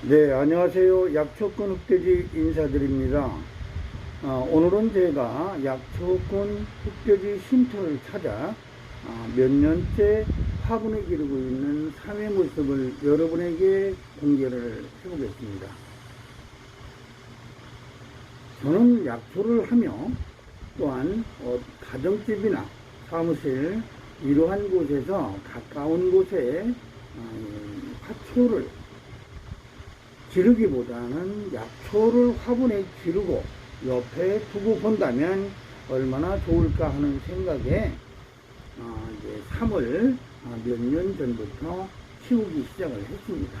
네, 안녕하세요. 약초꾼 흑돼지 인사드립니다. 어, 오늘은 제가 약초꾼 흑돼지 쉼터를 찾아 아, 몇 년째 화분을 기르고 있는 삶의 모습을 여러분에게 공개를 해보겠습니다. 저는 약초를 하며 또한 어, 가정집이나 사무실 이러한 곳에서 가까운 곳에 어, 이 화초를 기르기보다는 약초를 화분에 기르고 옆에 두고 본다면 얼마나 좋을까 하는 생각에 어, 이제 3월 몇년 전부터 키우기 시작을 했습니다.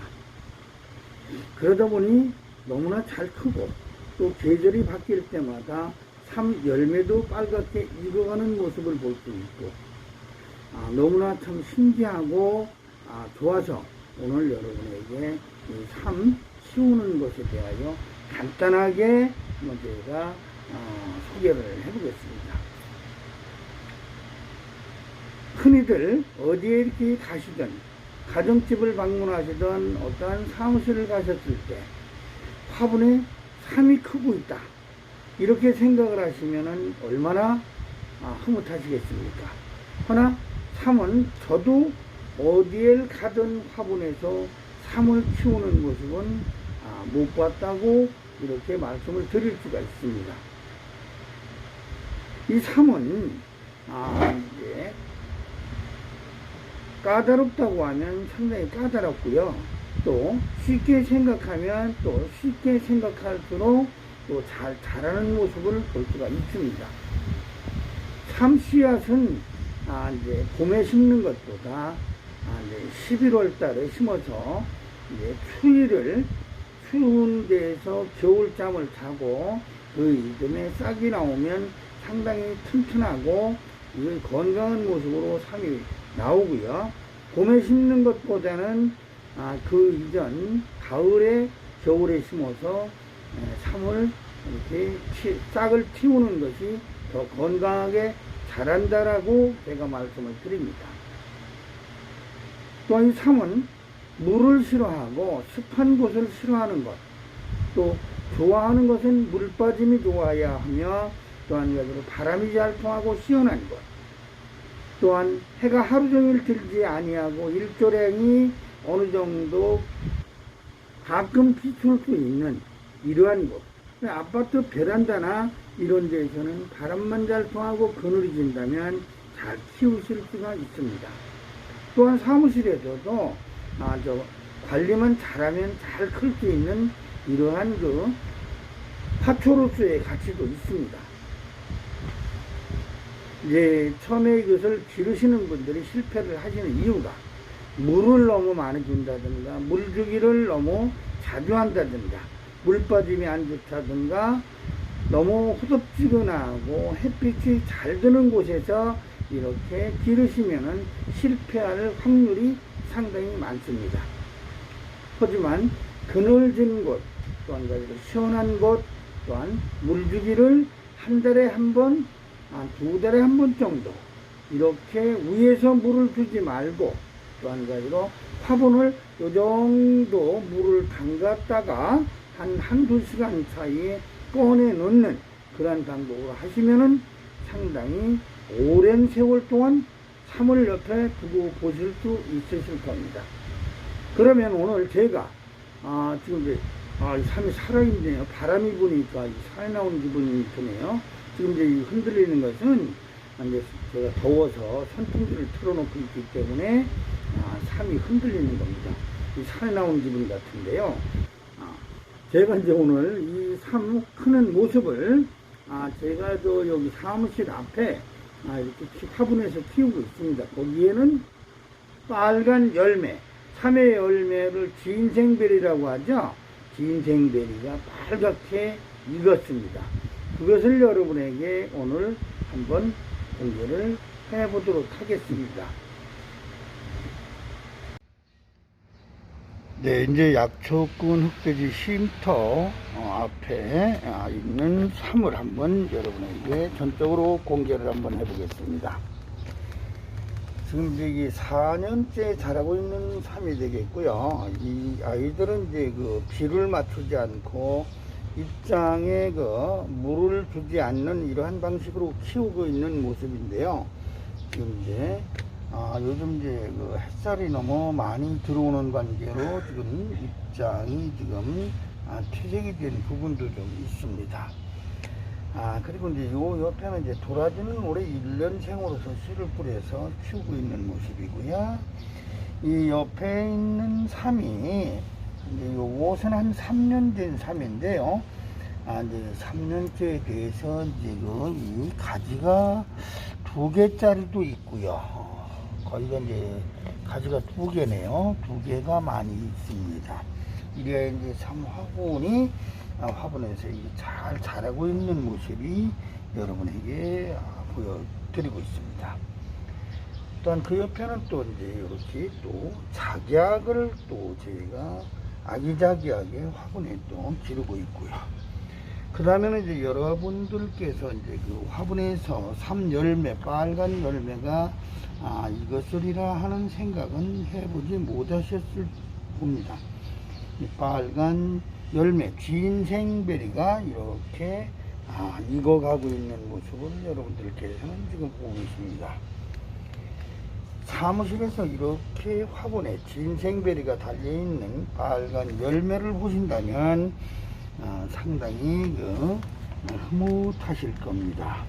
그러다 보니 너무나 잘 크고 또 계절이 바뀔 때마다 삼 열매도 빨갛게 익어가는 모습을 볼 수 있고 아, 너무나 참 신기하고 아, 좋아서 오늘 여러분에게 이삼 키우는 것에 대하여 간단하게 한번 제가 어, 소개를 해보겠습니다. 흔히들 어디에 이렇게 가시든 가정집을 방문하시던 어떠한 사무실을 가셨을 때 화분에 삶이 크고 있다. 이렇게 생각을 하시면 얼마나 아, 흐뭇하시겠습니까? 허나 삶은 저도 어디에 가든 화분에서 삶을 키우는 모습은 아, 못 봤다고 이렇게 말씀을 드릴 수가 있습니다. 이 삶은 아, 이제 까다롭다고 하면 상당히 까다롭고요. 또 쉽게 생각하면 또 쉽게 생각할수록 또잘 자라는 모습을 볼 수가 있습니다. 참 씨앗은 아, 이제 봄에 심는 것보다 아, 이제 11월 달에 심어서 이제 추위를 추운 데에서 겨울잠을 자고 그 이듬해 싹이 나오면 상당히 튼튼하고 이거 건강한 모습으로 삶이 나오고요. 봄에 심는 것보다는 아, 그 이전 가을에 겨울에 심어서 에, 3월 이렇게 티- 싹을 틔우는 것이 더 건강하게 자란다라고 제가 말씀을 드립니다. 또한 이 삶은 물을 싫어하고 습한 곳을 싫어하는 것, 또 좋아하는 것은 물 빠짐이 좋아야 하며 또한 여기로 바람이 잘 통하고 시원한 것, 또한 해가 하루 종일 들지 아니하고 일조량이 어느 정도 가끔 비출 수 있는 이러한 곳. 아파트 베란다나 이런 데에서는 바람만 잘 통하고 그늘이 진다면 잘 키우실 수가 있습니다. 또한 사무실에서도 아, 저 관리만 잘하면 잘 클 수 있는 이러한 그 화초로서의 가치도 있습니다. 이제 처음에 이것을 기르시는 분들이 실패를 하시는 이유가 물을 너무 많이 준다든가 물 주기를 너무 자주 한다든가 물 빠짐이 안 좋다든가 너무 후덥지근하고 햇빛이 잘 드는 곳에서 이렇게 기르시면은 실패할 확률이 상당히 많습니다. 하지만 그늘진 곳, 또한 가지로 시원한 곳, 또한 물주기를 한 달에 한 번, 아, 두 달에 한 번 정도 이렇게 위에서 물을 주지 말고 또한 가지로 화분을 요 정도 물을 담갔다가 한 한두 시간 사이에 꺼내 놓는 그런 방법으로 하시면은 상당히 오랜 세월 동안 3월 옆에 두고 보실 수 있으실 겁니다. 그러면 오늘 제가 아 지금 이제 아, 이 삶이 살아있네요. 바람이 부니까 이 살아 나오는 기분이 드네요. 지금 이제 이 흔들리는 것은 이제 제가 더워서 선풍기를 틀어놓고 있기 때문에 아, 삶이 흔들리는 겁니다. 이 살아 나오는 기분 같은데요. 아, 제가 이제 오늘 이 삶 크는 모습을 아, 제가 저 여기 사무실 앞에 아, 이렇게 키- 화분에서 키우고 있습니다. 거기에는 빨간 열매, 참외 열매를 진생베리라고 하죠. 진생베리가 빨갛게 익었습니다. 그것을 여러분에게 오늘 한번 공개를 해보도록 하겠습니다. 네, 이제 약초꾼 흑돼지 쉼터 어, 앞에 아, 있는 삶을 한번 여러분에게 전적으로 공개를 한번 해보겠습니다. 지금 이제 이게 4년째 자라고 있는 삶이 되겠고요. 이 아이들은 이제 그 비를 맞추지 않고 입장에 그 물을 주지 않는 이러한 방식으로 키우고 있는 모습인데요. 지금 이제 아, 요즘 이제 그 햇살이 너무 많이 들어오는 관계로 지금 입장이 지금 아, 퇴색이 된 부분도 좀 있습니다. 아, 그리고 이제 요 옆에는 이제 도라지는 올해 1년 생으로서 씨를 뿌려서 키우고 있는 모습이고요. 이 옆에 있는 삼이, 이제 요 옷은 한 3년 된 삼인데요. 아, 이제 3년째에 대해서 그, 이 가지가 두 개짜리도 있고요. 어, 거기가 이제 가지가 두 개네요. 두 개가 많이 있습니다. 이래야 이제 삼 화분이 아, 화분에서 이잘 자라고 있는 모습이 여러분에게 아, 보여드리고 있습니다. 또한 그 옆에는 또 이제 이렇게 또 작약을 또 저희가 아기자기하게 화분에 또 기르고 있고요. 그 다음에는 이제 여러분들께서 이제 그 화분에서 삼 열매, 빨간 열매가 아, 이것을이라 하는 생각은 해보지 못하셨을 겁니다. 이 빨간 열매, 진생베리가 이렇게 아, 익어가고 있는 모습을 여러분들께서는 지금 보고 계십니다. 사무실에서 이렇게 화분에 진생베리가 달려있는 빨간 열매를 보신다면 아, 상당히 그 흐뭇하실 겁니다.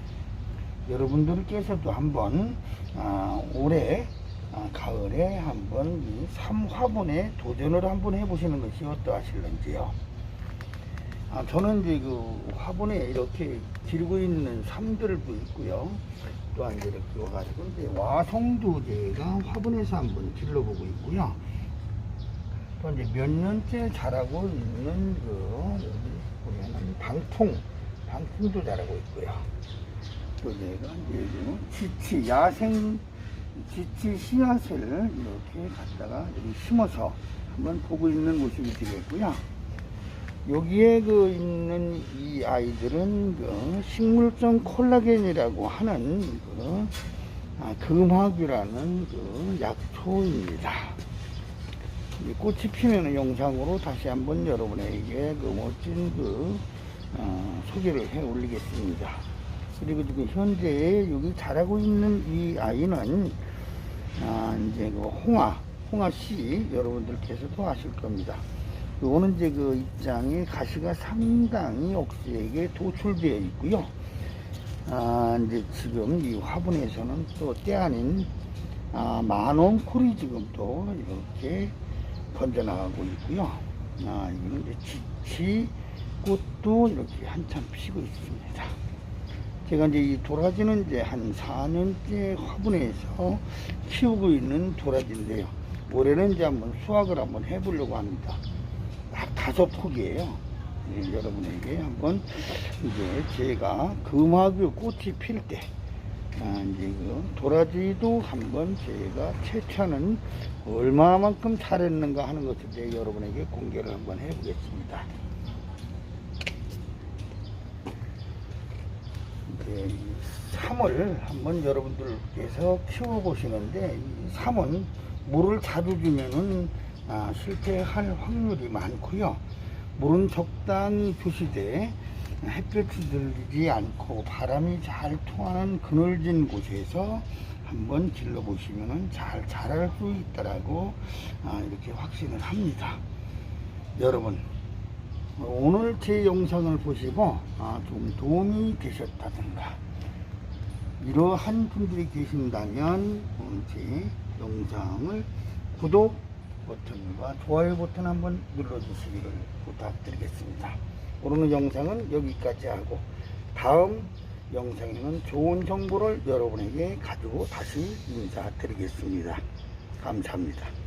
여러분들께서도 한번 아, 올해 아, 가을에 한번 이 삼화분에 도전을 한번 해보시는 것이 어떠하실런지요. 아, 저는 이제 그 화분에 이렇게 기르고 있는 삼들도 있고요. 또한 이렇게 와가지고 이제 와송도 제가 화분에서 한번 길러보고 있고요. 또 이제 몇 년째 자라고 있는 그 보면은 방풍, 방풍도 자라고 있고요. 또 내가 그 지치 야생 지치 씨앗을 이렇게 갖다가 여기 심어서 한번 보고 있는 모습이 되겠고요. 여기에 그 있는 이 아이들은 그 식물성 콜라겐이라고 하는 그 아, 금화규라는 그 약초입니다. 이 꽃이 피는 영상으로 다시 한번 여러분에게 그 멋진 그 어, 소개를 해 올리겠습니다. 그리고 지금 현재 여기 자라고 있는 이 아이는 아, 이제 그 홍화, 홍화 씨 여러분들께서도 아실 겁니다. 요거는 이제 그 입장에 가시가 상당히 억세게 도출되어 있고요. 아, 이제 지금 이 화분에서는 또 때 아닌 아, 만원 콜이 지금 또 이렇게 번져나가고 있고요. 아, 이거는 이제 지치 꽃도 이렇게 한참 피고 있습니다. 제가 이제 이 도라지는 이제 한 4년째 화분에서 키우고 있는 도라지인데요. 올해는 이제 한번 수확을 한번 해보려고 합니다. 딱 다섯 폭이에요. 예, 여러분에게 한번 이제 제가 금화교 꽃이 필 때, 아, 이제 그 도라지도 한번 제가 채취하는 얼마만큼 잘했는가 하는 것을 이제 여러분에게 공개를 한번 해보겠습니다. 이 삼을 한번 여러분들께서 키워보시는데 이 삼은 물을 자주 주면은 아, 실패할 확률이 많고요. 물은 적당히 주시되 햇볕이 들지 않고 바람이 잘 통하는 그늘진 곳에서 한번 길러보시면 잘 자랄 수 있다라고 아, 이렇게 확신을 합니다. 여러분 오늘 제 영상을 보시고 아, 좀 도움이 되셨다든가 이러한 분들이 계신다면 제 영상을 구독 버튼과 좋아요 버튼 한번 눌러주시기를 부탁드리겠습니다. 오늘 영상은 여기까지 하고 다음 영상에는 좋은 정보를 여러분에게 가지고 다시 인사드리겠습니다. 감사합니다.